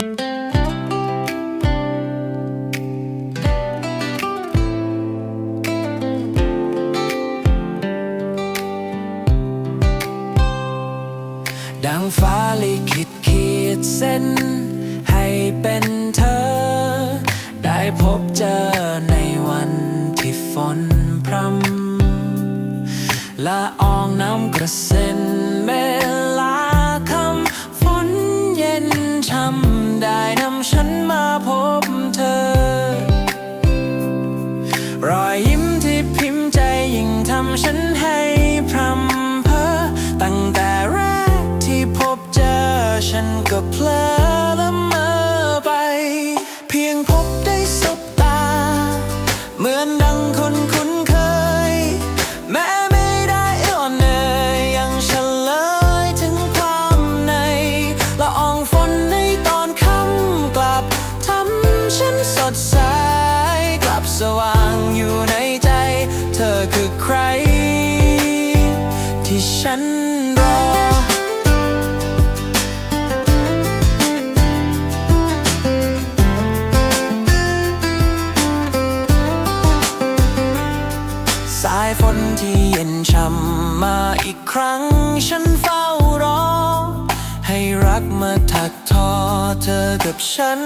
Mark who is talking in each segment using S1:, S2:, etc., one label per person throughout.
S1: ดังฟ้าลิขิตขีดเส้น ให้เป็นเธอ ได้พบเจอในวันที่ฝนพรำละอองน้ำกระเซ็น ทำฉันให้พรำเพอตั้งแต่แรกที่พบเจอ ฉันก็เพลอละเมอไป เพียงพบได้สบตา เหมือนดังคนคุ้นเคย แม้ไม่ได้อ่อนเนยยังเฉลยถึงความในละอองฝนในตอนค่ำกลับทำฉันสดใสกลับสว่างอยู่ ฉันรอ สายฝนที่เย็นช่ำมาอีกครั้ง ฉันเฝ้ารอ ให้รักมาถักทอเธอกับฉัน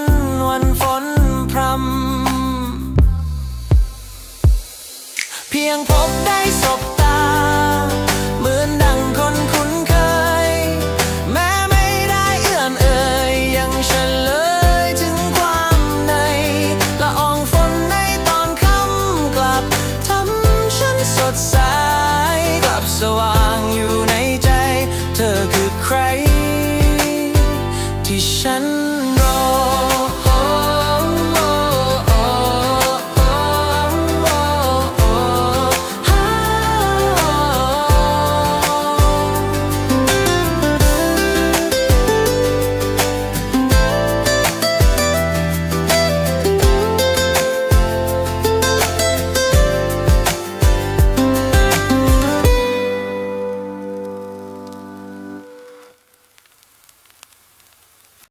S1: วันฝนพรำ เพียงพบได้สบ